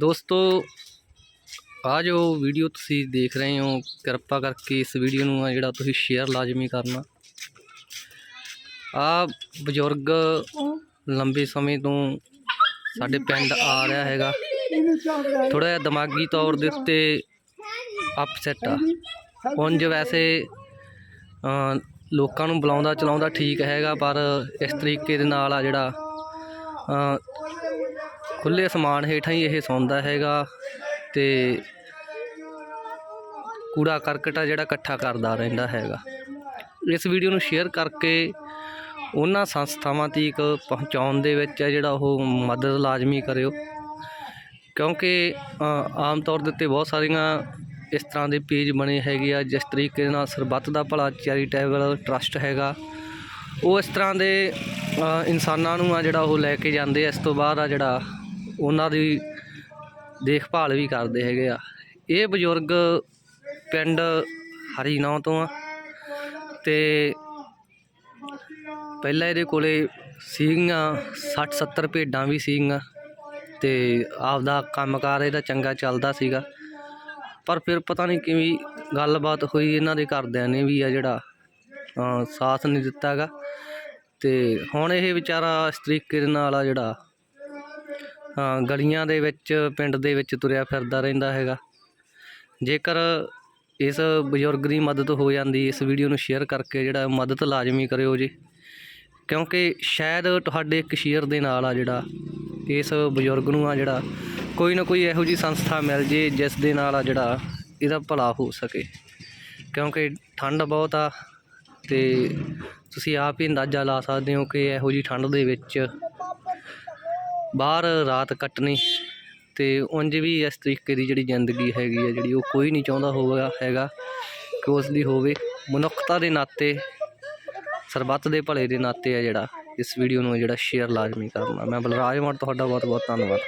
ਦੋਸਤੋ ਆ ਜੋ ਵੀਡੀਓ ਤੁਸੀਂ ਦੇਖ ਰਹੇ ਹੋ, ਕਿਰਪਾ ਕਰਕੇ ਇਸ ਵੀਡੀਓ ਨੂੰ ਆ ਜਿਹੜਾ ਤੁਸੀਂ ਸ਼ੇਅਰ ਲਾਜ਼ਮੀ ਕਰਨਾ। ਆ ਬਜ਼ੁਰਗ ਲੰਬੇ ਸਮੇਂ ਤੋਂ ਸਾਡੇ ਪਿੰਡ ਆ ਰਿਹਾ ਹੈਗਾ। ਥੋੜਾ ਜਿਹਾ ਦਿਮਾਗੀ ਤੌਰ ਦੇ ਉੱਤੇ ਅਪਸੈਟ ਆ। ਉਂਝ ਵੈਸੇ ਲੋਕਾਂ ਨੂੰ ਬੁਲਾਉਂਦਾ ਚਲਾਉਂਦਾ ਠੀਕ ਹੈਗਾ, ਪਰ ਇਸ ਤਰੀਕੇ ਦੇ ਨਾਲ ਆ ਜਿਹੜਾ ਖੁੱਲੇ ਅਸਮਾਨ ਹੇਠਾਂ ਹੀ ਇਹ ਸੌਂਦਾ ਹੈਗਾ ਤੇ ਕੂੜਾ ਕਰਕਟ ਆ ਜਿਹੜਾ ਇਕੱਠਾ ਕਰਦਾ ਰਹਿੰਦਾ ਹੈਗਾ। ਇਸ ਵੀਡੀਓ ਨੂੰ ਸ਼ੇਅਰ ਕਰਕੇ ਉਹਨਾਂ ਸੰਸਥਾਵਾਂ ਤੀਕ ਪਹੁੰਚਾਉਣ ਦੇ ਵਿੱਚ ਆ ਜਿਹੜਾ ਉਹ ਮਦਦ ਲਾਜ਼ਮੀ ਕਰਿਓ। ਕਿਉਂਕਿ ਆਮ ਤੌਰ ਦੇ ਉੱਤੇ ਬਹੁਤ ਸਾਰੀਆਂ ਇਸ ਤਰ੍ਹਾਂ ਦੇ ਪੇਜ ਬਣੇ ਹੈਗੇ ਆ, ਜਿਸ ਤਰੀਕੇ ਦੇ ਨਾਲ ਸਰਬੱਤ ਦਾ ਭਲਾ ਚੈਰੀਟੇਬਲ ਟਰਸਟ ਹੈਗਾ। ਉਹ ਇਸ ਤਰ੍ਹਾਂ ਦੇ ਇਨਸਾਨਾਂ ਨੂੰ ਆ ਜਿਹੜਾ ਉਹ ਲੈ ਕੇ ਜਾਂਦੇ ਆ, ਇਸ ਤੋਂ ਬਾਅਦ ਆ ਜਿਹੜਾ ਉਹਨਾਂ ਦੀ ਦੇਖਭਾਲ ਵੀ ਕਰਦੇ ਹੈਗੇ ਆ। ਇਹ ਬਜ਼ੁਰਗ ਪਿੰਡ ਹਰੀਨੌ ਤੋਂ ਆ ਤੇ ਪਹਿਲਾਂ ਇਹਦੇ ਕੋਲੇ ਸੀਗੀਆਂ 60 70 ਭੇਡਾਂ ਵੀ ਸੀਗੀਆਂ ਤੇ ਆਪਦਾ ਕੰਮਕਾਰ ਇਹਦਾ ਚੰਗਾ ਚੱਲਦਾ ਸੀਗਾ। ਪਰ ਫਿਰ ਪਤਾ ਨਹੀਂ ਕਿਵੇਂ ਗੱਲਬਾਤ ਹੋਈ, ਇਹਨਾਂ ਦੇ ਘਰਦਿਆਂ ਨੇ ਵੀ ਆ ਜਿਹੜਾ ਸਾਥ ਨਹੀਂ ਦਿੱਤਾਗਾ ਤੇ ਹੁਣ ਇਹ ਵਿਚਾਰਾ ਇਸ ਤਰੀਕੇ ਦੇ ਨਾਲ ਆ ਜਿਹੜਾ ਗਲੀਆਂ ਦੇ ਵਿੱਚ, ਪਿੰਡ ਦੇ ਵਿੱਚ ਤੁਰਿਆ ਫਿਰਦਾ ਰਹਿੰਦਾ ਹੈਗਾ। ਜੇਕਰ ਇਸ ਬਜ਼ੁਰਗ ਦੀ ਮਦਦ ਹੋ ਜਾਂਦੀ, ਇਸ ਵੀਡੀਓ ਨੂੰ ਸ਼ੇਅਰ ਕਰਕੇ ਜਿਹੜਾ ਮਦਦ ਲਾਜ਼ਮੀ ਕਰਿਓ ਜੀ। ਕਿਉਂਕਿ ਸ਼ਾਇਦ ਤੁਹਾਡੇ ਇੱਕ ਸ਼ੇਅਰ ਦੇ ਨਾਲ ਆ ਜਿਹੜਾ, ਇਸ ਬਜ਼ੁਰਗ ਨੂੰ ਆ ਜਿਹੜਾ, ਕੋਈ ਨਾ ਕੋਈ ਇਹੋ ਜੀ ਸੰਸਥਾ ਮਿਲ ਜੇ, ਜਿਸ ਦੇ ਨਾਲ ਆ ਜਿਹੜਾ, ਇਹਦਾ ਭਲਾ ਹੋ ਸਕੇ। ਕਿਉਂਕਿ ਠੰਡ ਬਹੁਤ ਆ, ਤੇ ਤੁਸੀਂ ਆਪ ਹੀ ਅੰਦਾਜ਼ਾ ਲਾ ਸਕਦੇ ਹੋ ਕਿ ਇਹੋ ਜੀ ਠੰਡ ਦੇ ਵਿੱਚ ਬਾਹਰ ਰਾਤ ਕੱਟਣੀ ਅਤੇ ਉਂਝ ਵੀ ਇਸ ਤਰੀਕੇ ਦੀ ਜਿਹੜੀ ਜ਼ਿੰਦਗੀ ਹੈਗੀ ਆ, ਜਿਹੜੀ ਉਹ ਕੋਈ ਨਹੀਂ ਚਾਹੁੰਦਾ ਹੋਵੇਗਾ ਹੈਗਾ ਕਿ ਉਸ ਦੀ ਹੋਵੇ। ਮਨੁੱਖਤਾ ਦੇ ਨਾਤੇ, ਸਰਬੱਤ ਦੇ ਭਲੇ ਦੇ ਨਾਤੇ ਆ ਜਿਹੜਾ ਇਸ ਵੀਡੀਓ ਨੂੰ ਜਿਹੜਾ ਸ਼ੇਅਰ ਲਾਜ਼ਮੀ ਕਰਨਾ। ਮੈਂ ਬਲਰਾਜ ਮੋੜ ਤੁਹਾਡਾ ਬਹੁਤ ਬਹੁਤ ਧੰਨਵਾਦ।